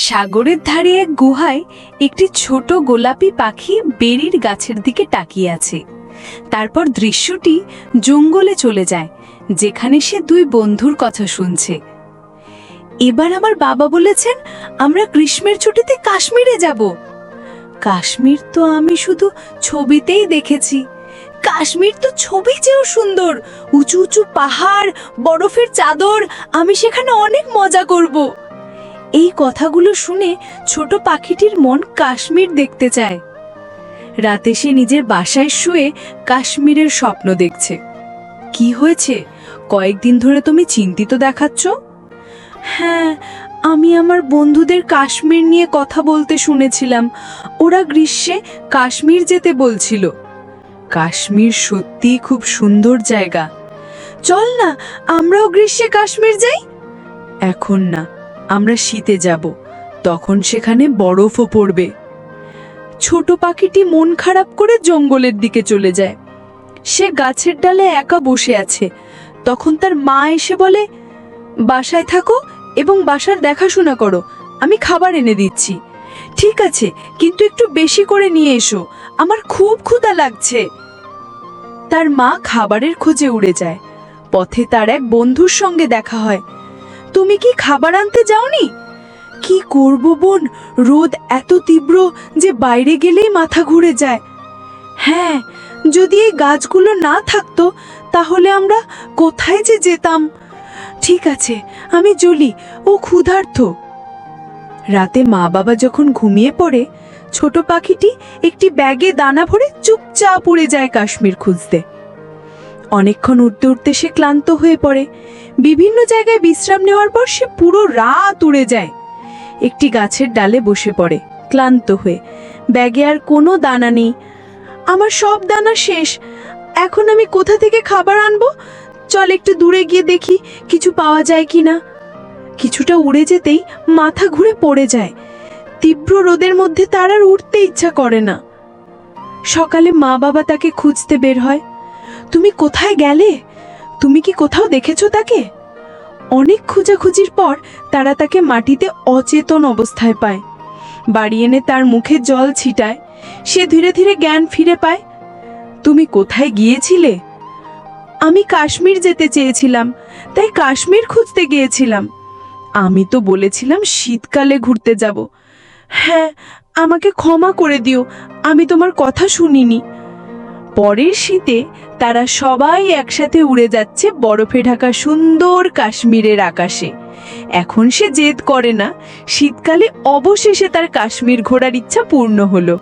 সাগরের ধারে এক গুহায় একটি ছোট গোলাপি পাখি বেরির গাছের দিকে তাকিয়ে আছে। তারপর দৃশ্যটি জঙ্গলে চলে যায়, যেখানে সে দুই বন্ধুর কথা শুনছে। এবার আমার বাবা বলেছেন, আমরা গ্রীষ্মের ছুটিতে কাশ্মীরে যাব। কাশ্মীর তো আমি শুধু ছবিতেই দেখেছি। কাশ্মীর তো ছবি চেয়েও সুন্দর। উঁচু উঁচু পাহাড়, বরফের চাদর, আমি সেখানে অনেক মজা করব। এই কথাগুলো শুনে ছোট পাখিটির মন কাশ্মীর দেখতে চায়। রাতে সে নিজের বাসায় শুয়ে কাশ্মীরের স্বপ্ন দেখছে। কি হয়েছে? কয়েকদিন ধরে তুমি চিন্তিত দেখাচ্ছ? হ্যাঁ আমি আমার বন্ধুদের কাশ্মীর নিয়ে কথা বলতে শুনেছিলাম। ওরা গ্রীষ্মে কাশ্মীর যেতে বলছিল। কাশ্মীর সত্যিই খুব সুন্দর জায়গা। চল না, আমরাও গ্রীষ্মে কাশ্মীর যাই? এখন না আমরা শীতে যাব, তখন সেখানে বরফও পড়বে। ছোট পাখিটি মন খারাপ করে জঙ্গলের দিকে চলে যায়। সে গাছের ডালে একা বসে আছে। তখন তার মা এসে বলে, বাসায় থাকো এবং বাসার দেখাশোনা করো, আমি খাবার এনে দিচ্ছি। ঠিক আছে, কিন্তু একটু বেশি করে নিয়ে এসো, আমার খুব ক্ষুধা লাগছে। তার মা খাবারের খোঁজে উড়ে যায়। পথে তার এক বন্ধুর সঙ্গে দেখা হয়। তুমি কি খাবার আনতে যাওনি? কি করব বোন? রোদ এত তীব্র যে বাইরে গেলেই মাথা ঘুরে যায়। হ্যাঁ যদি এই গাছগুলো না থাকতো, তাহলে আমরা কোথায় যে যেতাম? ঠিক আছে, আমি চলি ও ক্ষুধার্থ রাতে মা বাবা যখন ঘুমিয়ে পড়ে, ছোট পাখিটি একটি ব্যাগে দানা ভরে চুপচাপ উড়ে যায় কাশ্মীর খুঁজতে। অনেকক্ষণ উঠতে উঠতে সে ক্লান্ত হয়ে পড়ে। বিভিন্ন জায়গায় বিশ্রাম নেওয়ার পর সে পুরো রাত উড়ে যায়। একটি গাছের ডালে বসে পড়ে, ক্লান্ত হয়ে। ব্যাগে আর কোনো দানা নেই। আমার সব দানা শেষ। এখন আমি কোথা থেকে খাবার আনব? চল একটু দূরে গিয়ে দেখি, কিছু পাওয়া যায় কি না কিছুটা উড়ে যেতেই মাথা ঘুরে পড়ে যায়। তীব্র রোদের মধ্যে তার আর উঠতে ইচ্ছা করে না। সকালে মা বাবা তাকে খুঁজতে বের হয়। তুমি কোথায় গেলে? তুমি কি কোথাও দেখেছ তাকে? অনেক খোঁজাখুঁজির পর তারা তাকে মাটিতে অচেতন অবস্থায় পায়। বাড়ি এনে তার মুখে জল ছিটায়। সে ধীরে ধীরে জ্ঞান ফিরে পায়। তুমি কোথায় গিয়েছিলে? আমি কাশ্মীর যেতে চেয়েছিলাম, তাই কাশ্মীর খুঁজতে গিয়েছিলাম। আমি তো বলেছিলাম শীতকালে ঘুরতে যাব। হ্যাঁ আমাকে ক্ষমা করে দিও, আমি তোমার কথা শুনিনি। পরের শীতে তারা সবাই একসাথে উড়ে যাচ্ছে বরফে ঢাকা সুন্দর কাশ্মীরের আকাশে। এখন সে জেদ করে না, শীতকালে অবশেষে তার কাশ্মীর ঘোরার ইচ্ছা পূর্ণ হলো।